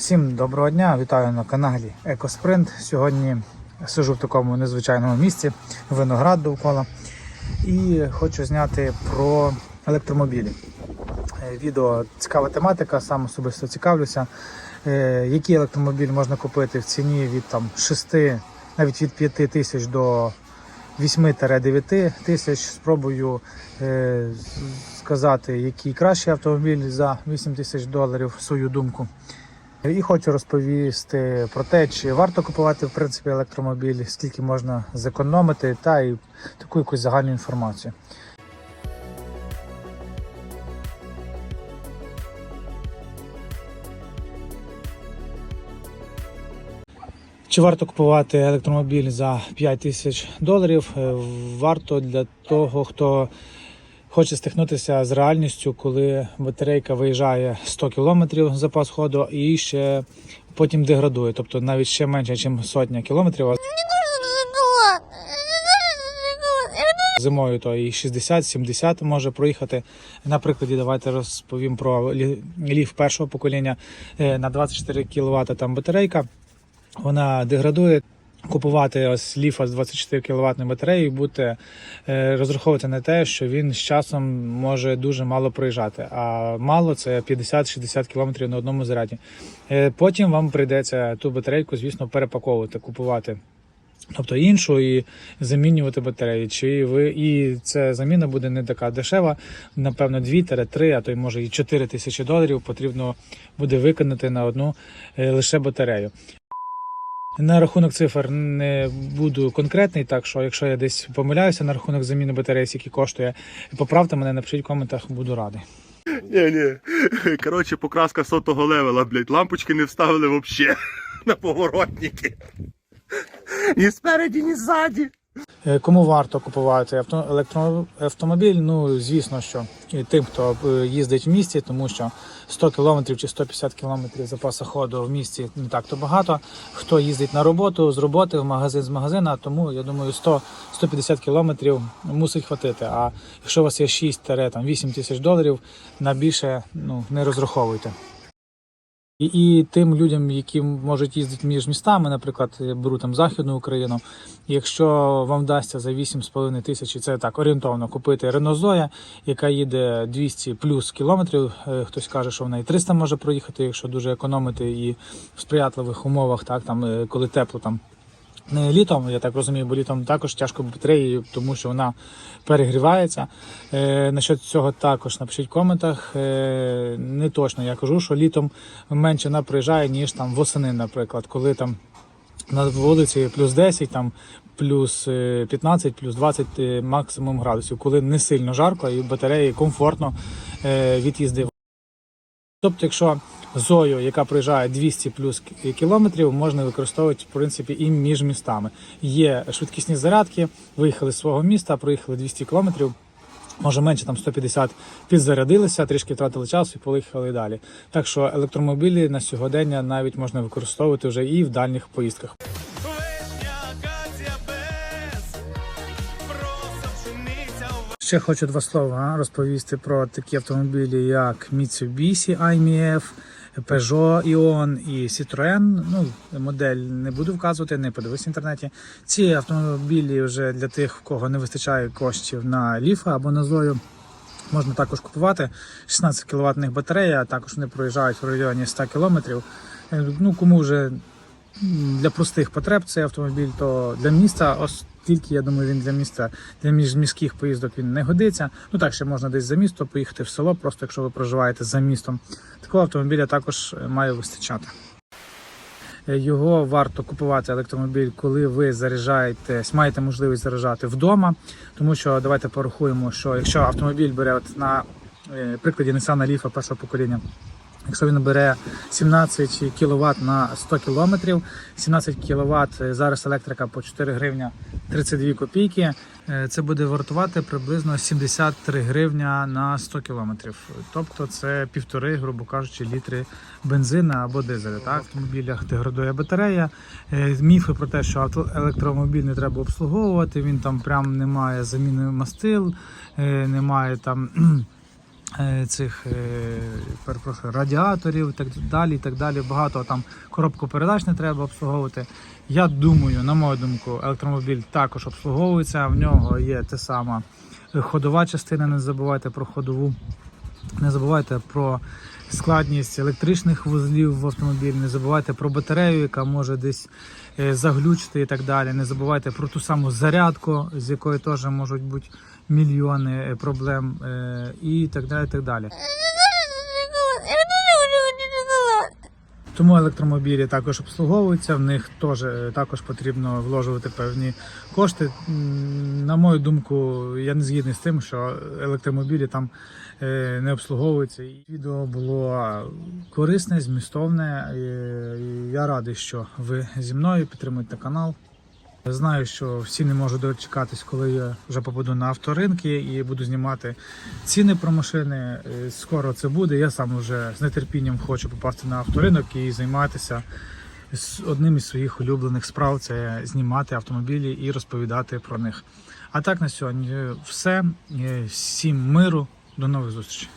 Всім доброго дня, вітаю на каналі Екоспринт. Сьогодні сижу в такому незвичайному місці, виноград довкола. І хочу зняти про електромобілі. Е, Відео цікава тематика, сам особисто цікавлюся. Е, Який електромобіль можна купити в ціні від там, 6, навіть від 5 тисяч до 8-9 тисяч. Спробую е, сказати, який кращий автомобіль за 8 тисяч доларів, свою думку. І хочу розповісти про те, чи варто купувати в принципі електромобіль, скільки можна зекономити, та і таку якусь загальну інформацію. Чи варто купувати електромобіль за 5 тисяч доларів? Е, Варто для того, хто хоче стикнутися з реальністю, коли батарейка виїжджає 100 кілометрів запас ходу і ще потім деградує, тобто навіть ще менше, ніж сотня кілометрів. Зимою то і 60-70 може проїхати. На прикладі давайте розповім про лі- ліф першого покоління Е, на 24 кВт там батарейка. Вона деградує. Купувати ось ліфа з 24 кВт батареєю і бути е, розраховувати на те, що він з часом може дуже мало проїжджати. А мало це 50-60 км на одному заряді. Е, Потім вам прийдеться ту батарейку, звісно, перепаковувати, купувати. Тобто іншу і замінювати батареї. Чи ви і ця заміна буде не така дешева, напевно, 2-3, а то й може і 4 тисячі доларів потрібно буде виконати на одну е, лише батарею. На рахунок цифр не буду конкретний, так що якщо я десь помиляюся на рахунок заміни батареї, скільки коштує, поправте мене, напишіть в коментах, буду радий. Ні, ні. Коротше, покраска сотого левела, блядь, лампочки не вставили взагалі на поворотники. Ні спереді, ні ззаді. Е, Кому варто купувати авто, електроавтомобіль? Ну, звісно, що і тим, хто е, їздить в місті, тому що 100 км чи 150 км запасу ходу в місті не так то багато. Хто їздить на роботу, з роботи в магазин з магазина, тому я думаю, 100-150 км мусить хватити. А якщо у вас є 6-8 тисяч доларів, на більше ну, не розраховуйте. І, і тим людям, які можуть їздити між містами, наприклад, беру там Західну Україну, якщо вам вдасться за 8,5 тисячі, це так орієнтовно купити Zoe, яка їде 200 плюс кілометрів, е, хтось каже, що вона і 300 може проїхати, якщо дуже економити і в сприятливих умовах, так там е, коли тепло там. Не літом, я так розумію, бо літом також тяжко батареї, тому що вона перегрівається. Е, насчет цього також напишіть в коментах. Е, не точно я кажу, що літом менше вона проїжджає, ніж там восени, наприклад, коли там на вулиці плюс 10, там плюс е, 15, плюс 20 е, максимум градусів, коли не сильно жарко і батареї комфортно е, від'їзди. Тобто, якщо зою, яка проїжджає 200 плюс кілометрів, можна використовувати в принципі і між містами. Є швидкісні зарядки, виїхали з свого міста, проїхали 200 кілометрів. Може менше там 150 підзарядилися, трішки втратили час і поїхали далі. Так що електромобілі на сьогодення навіть можна використовувати вже і в дальніх поїздках. Ще хочу два слова розповісти про такі автомобілі, як Mitsubishi IMF, Peugeot Ion і Citroën. Ну, модель не буду вказувати, не подивись в інтернеті. Ці автомобілі вже для тих, в кого не вистачає коштів на ліфа або на зою. Можна також купувати 16 кВт батарея, також вони проїжджають в районі 100 км. Ну, кому вже для простих потреб цей автомобіль, то для міста, оскільки я думаю, він для міста, для міжміських поїздок він не годиться. Ну так ще можна десь за місто поїхати в село, просто якщо ви проживаєте за містом. Такого автомобіля також е, має вистачати. Е, Його варто купувати електромобіль, коли ви заряджаєтесь, маєте можливість заряджати вдома. Тому що давайте порахуємо, що якщо автомобіль бере от на е, прикладі Nissan Leaf першого покоління. Якщо він бере 17 кВт на 100 км, 17 кВт зараз електрика по 4 гривня 32 копійки, е, це буде вартувати приблизно 73 гривня на 100 км. Тобто це півтори, грубо кажучи, літри бензина або дизеля. Так? В автомобілях деградує батарея. Е, Міфи про те, що електромобіль не треба обслуговувати, він там прям не має заміни мастил, е, немає там. Е, цих е, перепрошую, радіаторів, так далі, так далі. Багато там коробку передач не треба обслуговувати. Я думаю, на мою думку, електромобіль також обслуговується. В нього є те сама ходова частина. Не забувайте про ходову. Не забувайте про складність електричних вузлів в автомобілі, не забувайте про батарею, яка може десь е, заглючити і так далі. Не забувайте про ту саму зарядку, з якою теж можуть бути мільйони е, проблем е, і так далі. І так далі. Тому електромобілі також обслуговуються, в них теж е, також потрібно вложувати певні кошти. На мою думку, я не згідний з тим, що електромобілі там е, не обслуговуються. Відео було корисне, змістовне. Я радий, що ви зі мною підтримуєте канал. Знаю, що всі не можуть дочекатись, коли я вже попаду на авторинки і буду знімати ціни про машини. Е, Скоро це буде. Я сам вже з нетерпінням хочу попасти на авторинок і займатися одним із своїх улюблених справ це знімати автомобілі і розповідати про них. А так на сьогодні все. Е, Всім миру, до нових зустрічей.